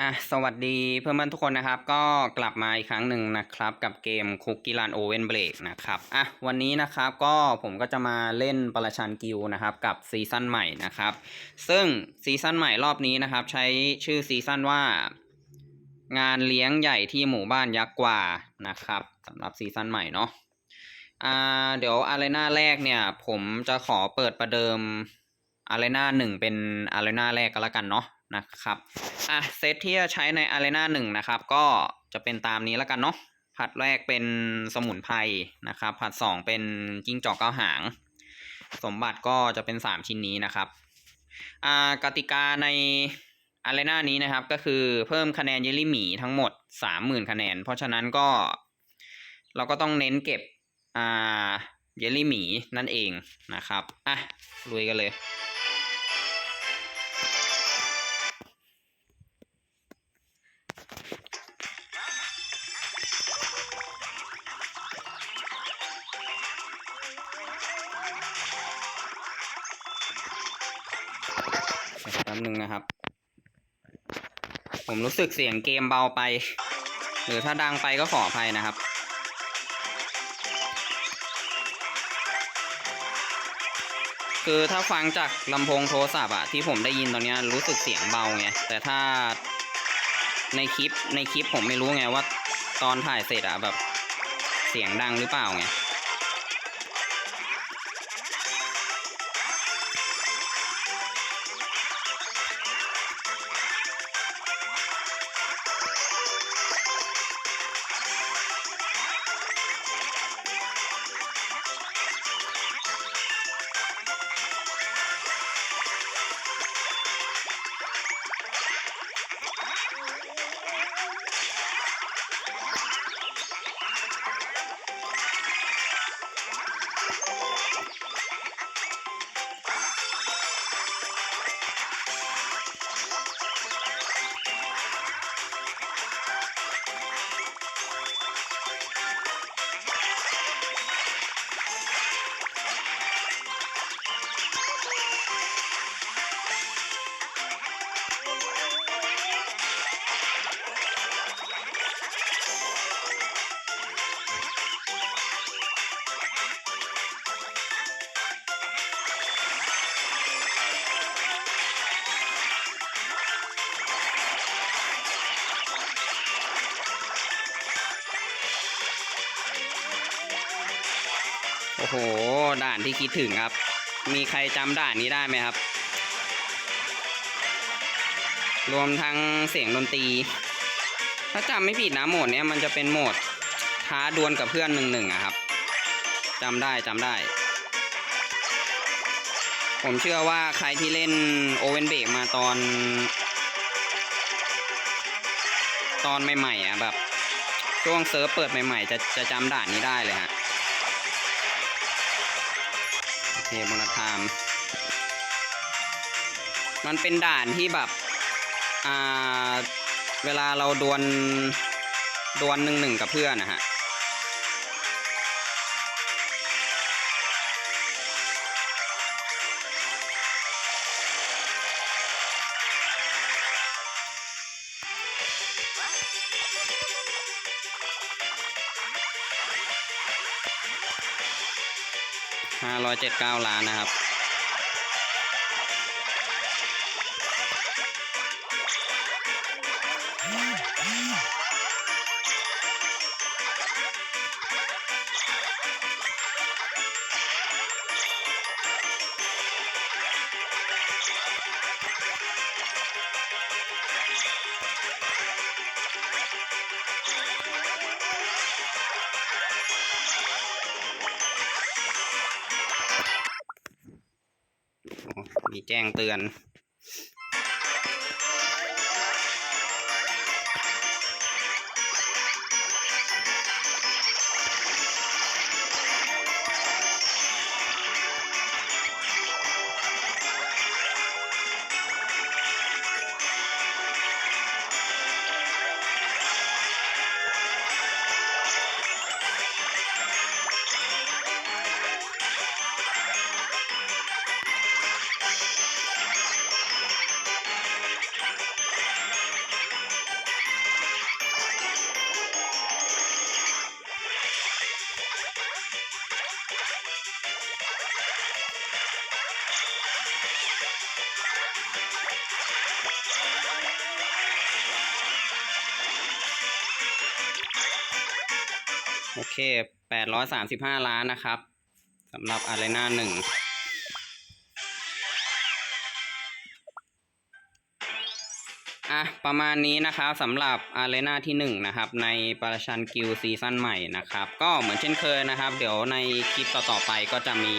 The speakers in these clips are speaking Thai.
อะสวัสดีเพื่อนๆทุกคนนะครับ ก็กลับมาอีกครั้งหนึ่งนะครับ กับเกมคุกกี้รันโอเวนเบรกนะครับอะวันนี้นะครับก็ผมก็จะมาเล่นประชันกิลนะครับกับซีซั่นใหม่นะครับ ซึ่งซีซั่นใหม่รอบนี้นะครับใช้ชื่อซีซั่นว่า งานเลี้ยงใหญ่ที่หมู่บ้านยักษ์กว่านะครับสำหรับซีซั่นใหม่เนาะอ่าเดี๋ยวอารีนาแรกเนี่ย ผมจะขอเปิดประเดิมอารีนาหนึ่งเป็นอารีนาแรกก็แล้วกันเนาะ นะครับอะเซตที่จะใช้ใน Arena หนึ่งนะครับ ก็จะเป็นตามนี้แล้วกันเนาะผัดแรกเป็นสมุนไพรนะครับผัดสองเป็นจิ้งจอกเก้าหาง สมบัติก็จะเป็นสามชิ้นนี้นะครับอ่ากติกาใน Arena นี้นะครับก็คือเพิ่มคะแนนเยลลี่หมีทั้งหมดสามหมื่นคะแนน เพราะฉะนั้นก็ เราก็ต้องเน้นเก็บอ่าเยลลี่หมีนั่นเองนะครับอะลุยกันเลย ป๊บนึงนะครับ ผมรู้สึกเสียงเกมเบาไป หรือถ้าดังไปก็ขออภัยนะครับ คือถ้าฟังจากลำโพงโทรศัพท์อะที่ผมได้ยินตอนนี้รู้สึกเสียงเบาไงแต่ถ้าในคลิปในคลิปผมไม่รู้ไงว่า ตอนถ่ายเสร็จอะแบบเสียงดังหรือเปล่าไง โอ้โห ด่านที่คิดถึงครับ มีใครจำด่านนี้ได้ไหมครับ รวมทั้งเสียงดนตรี ถ้าจำไม่ผิดนะโหมดเนี้ยมันจะเป็นโหมดท้าดวลกับเพื่อนหนึ่งหนึ่งอะครับจำได้จำได้ ผมเชื่อว่าใครที่เล่นโอเวนเบกมาตอน ตอนใหม่ๆอะแบบช่วงเซิร์ฟเปิดใหม่ๆ จะจะจำด่านนี้ได้เลยฮะ โอเคโบนัสไทม์มันเป็นด่านที่แบบ อ่า เวลาเราดวลดวลหนึ่งหนึ่งกับเพื่อนนะฮะ ห้าร้อยเจ็ดเก้าล้านนะครับ มีแจ้งเตือน โอเคแปดร้อยสามสิบห้าล้านนะครับสำหรับอารีนาหนึ่งอะประมาณนี้นะครับสำหรับอารีนาที่ 1 นะครับ ในปราชันกิลซีซั่นใหม่นะครับ ก็เหมือนเช่นเคยนะครับ เดี๋ยวในคลิปต่อๆไปก็จะมี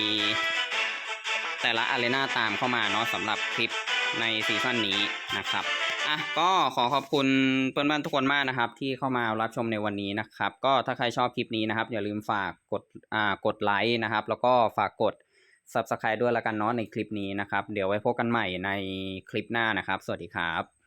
แต่ละอารีนาตามเข้ามาเนาะสำหรับคลิปในซีซั่นนี้นะครับ อะก็ขอขอบคุณเพื่อนบ้านทุกคนมากนะครับ ที่เข้ามารับชมในวันนี้นะครับ ก็ถ้าใครชอบคลิปนี้นะครับ อย่าลืมฝากกดอ่ากดไลค์นะครับ แล้วก็ฝากกด Subscribe ด้วยละกันเนาะในคลิปนี้นะครับ เดี๋ยวไว้พบกันใหม่ในคลิปหน้านะครับ สวัสดีครับ